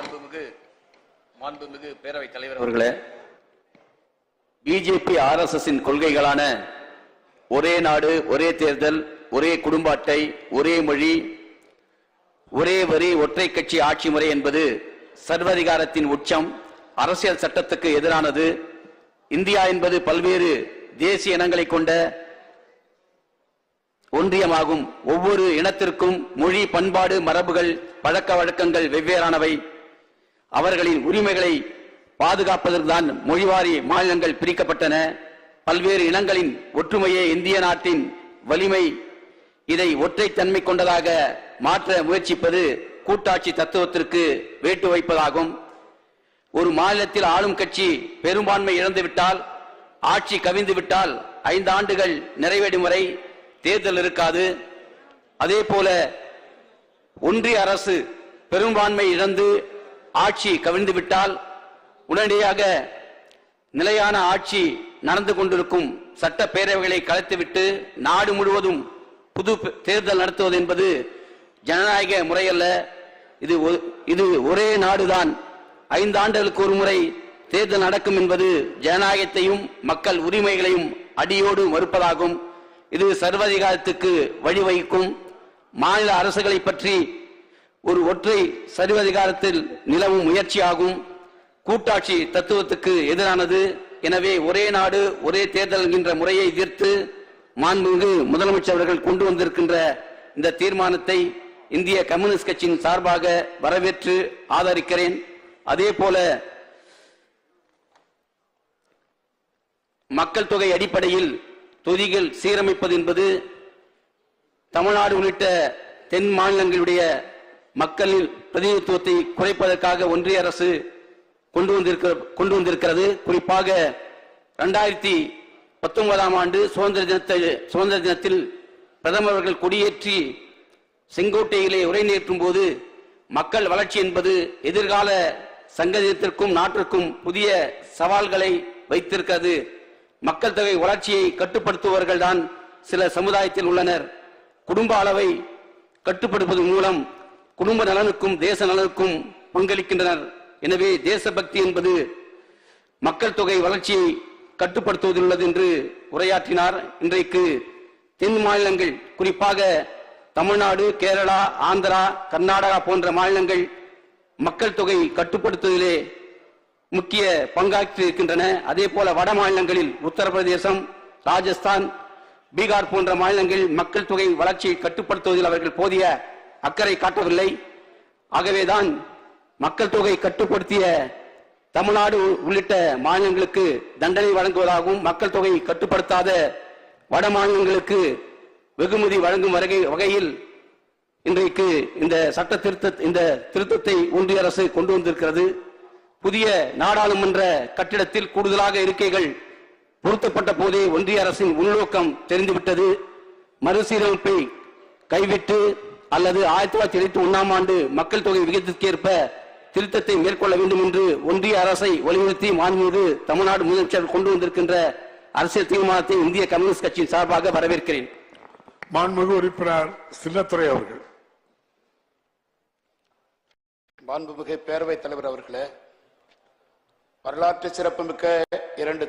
மாண்புமிகு மாண்புமிகு பேரவைத் தலைவர் அவர்களே. பிஜேபி ஆர்எஸ்எஸ் கொள்கைகளான ஒரே நாடு ஒரே தேர்தல் ஒரே குடும்ப அட்டை ஒரே மொழி ஒரே வரி ஒற்றை கட்சி ஆட்சி முறை என்பது சர்வதிகாரத்தின் உச்சம் அரசியல் சட்டத்துக்கு எதிரானது. இந்தியா என்பது பல்வேறு தேசிய இனங்களை கொண்ட ஒன்றியமாகும். ஒவ்வொரு இனத்திற்கும் மொழி பண்பாடு மரபுகள் பழக்க வழக்கங்கள் வெவ்வேறானவை. அவர்களின் உரிமைகளை பாதுகாப்பதற்குதான் மொழிவாரி மாநிலங்கள் பிரிக்கப்பட்டன. பல்வேறு இனங்களின் ஒற்றுமையே இந்திய நாட்டின் வலிமை. இதை ஒற்றைத்தன்மை கொண்டதாக மாற்ற முயற்சிப்பது கூட்டாட்சி தத்துவத்திற்கு வேட்டு வைப்பதாகும். ஒரு மாநிலத்தில் ஆளும் கட்சி பெரும்பான்மை இழந்துவிட்டால் ஆட்சி கவிழ்ந்துவிட்டால் ஐந்து ஆண்டுகள் நிறைவேறும் வரை தேர்தல் இருக்காது. அதே போல ஒன்றிய அரசு பெரும்பான்மை இழந்து ஆட்சி கவிழ்ந்து விட்டால் உடனடியாக நிலையான ஆட்சி நடந்து கொண்டிருக்கும் சட்டப்பேரவைகளை கலைத்துவிட்டு நாடு முழுவதும் புது தேர்தல் நடத்துவது என்பது ஜனநாயக முறையல்ல. இது ஒ- இது ஒரே நாடுதான். ஐந்து ஆண்டுகளுக்கு ஒரு முறை தேர்தல் நடக்கும் என்பது ஜனநாயகத்தையும் மக்கள் உரிமைகளையும் அடியோடு மறுப்பதாகும். இது சர்வதிகாரத்துக்கு வழிவகுக்கும். மாநில அரசுகளை பற்றி ஒரு ஒற்றை சர்வதிகாரத்தில் நிலவும் முயற்சியாகும். கூட்டாட்சி தத்துவத்துக்கு எதிரானது. எனவே ஒரே நாடு ஒரே தேர்தல் என்கின்ற முறையை எதிர்த்து மாண்புமிகு முதலமைச்சர் அவர்கள் கொண்டு வந்திருக்கின்ற இந்த தீர்மானத்தை இந்திய கம்யூனிஸ்ட் கட்சியின் சார்பாக வரவேற்று ஆதரிக்கிறேன். அதே போல மக்கள் தொகை அடிப்படையில் தொகுதிகள் சீரமைப்பது என்பது தமிழ்நாடு உள்ளிட்ட தென் மாநிலங்களுடைய மக்களின் பிரதிநிதித்துவத்தை குறைப்பதற்காக ஒன்றிய அரசு கொண்டு வந்திருக்க கொண்டு வந்திருக்கிறது. குறிப்பாக இரண்டாயிரத்தி பத்தொன்பதாம் ஆண்டு சுதந்திர தினத்தை சுதந்திர தினத்தில் பிரதமர் அவர்கள் கொடியேற்றி செங்கோட்டையிலே உரை நேற்றும் போது மக்கள் வளர்ச்சி என்பது எதிர்கால சங்கதியத்திற்கும் நாட்டிற்கும் புதிய சவால்களை வைத்திருக்கிறது. மக்கள் தொகை வளர்ச்சியை கட்டுப்படுத்துபவர்கள் தான் சில சமுதாயத்தில் உள்ளனர். குடும்ப அளவை கட்டுப்படுத்துவதன் மூலம் குடும்ப நலனுக்கும் தேச நலனுக்கும் பங்களிக்கின்றனர். எனவே தேசபக்தி என்பது மக்கள் தொகை வளர்ச்சியை கட்டுப்படுத்துவதில் உள்ளது என்று உரையாற்றினார். இன்றைக்கு தென் மாநிலங்கள் குறிப்பாக தமிழ்நாடு கேரளா ஆந்திரா கர்நாடகா போன்ற மாநிலங்கள் மக்கள் தொகை கட்டுப்படுத்துவதிலே முக்கிய பங்காற்றி இருக்கின்றன. அதே போல வட மாநிலங்களில் உத்தரப்பிரதேசம் ராஜஸ்தான் பீகார் போன்ற மாநிலங்களில் மக்கள் தொகை வளர்ச்சியை கட்டுப்படுத்துவதில் அவர்கள் போதிய அக்கறை காட்டவில்லை. ஆகவேதான் மக்கள் தொகை கட்டுப்படுத்திய தமிழ்நாடு உள்ளிட்ட மாநிலங்களுக்கு தண்டனை வழங்குவதாகவும் மக்கள் தொகை கட்டுப்படுத்தாத வட மாநிலங்களுக்கு வெகுமதி வழங்கும் வகை- வகையில் இன்றைக்கு இந்த சட்ட திருத்த இந்த திருத்தத்தை ஒன்றிய அரசு கொண்டு வந்திருக்கிறது. புதிய நாடாளுமன்ற கட்டிடத்தில் கூடுதலாக இருக்கைகள் பொருத்தப்பட்ட போதே ஒன்றிய அரசின் உள்நோக்கம் தெரிந்துவிட்டது. மறுசீரமைப்பை கைவிட்டு அல்லது ஆயிரத்தி தொள்ளாயிரத்தி எழுபத்தி ஒன்னாம் ஆண்டு மக்கள் தொகை விகிதத்திற்கேற்ப திருத்தத்தை மேற்கொள்ள வேண்டும் என்று ஒன்றிய அரசை வலியுறுத்தி மாண்புமிகு தமிழ்நாடு முதலமைச்சர் கொண்டு வந்திருக்கின்ற அரசியல் தீர்மானத்தை இந்திய கம்யூனிஸ்ட் கட்சியின் சார்பாக வரவேற்கிறேன். மாண்புமிகு உறுப்பினர் சின்னத்துரை அவர்கள். மாண்புமிகு பேரவைத் தலைவர் அவர்களே வரலாற்று சிறப்புமிக்க இரண்டு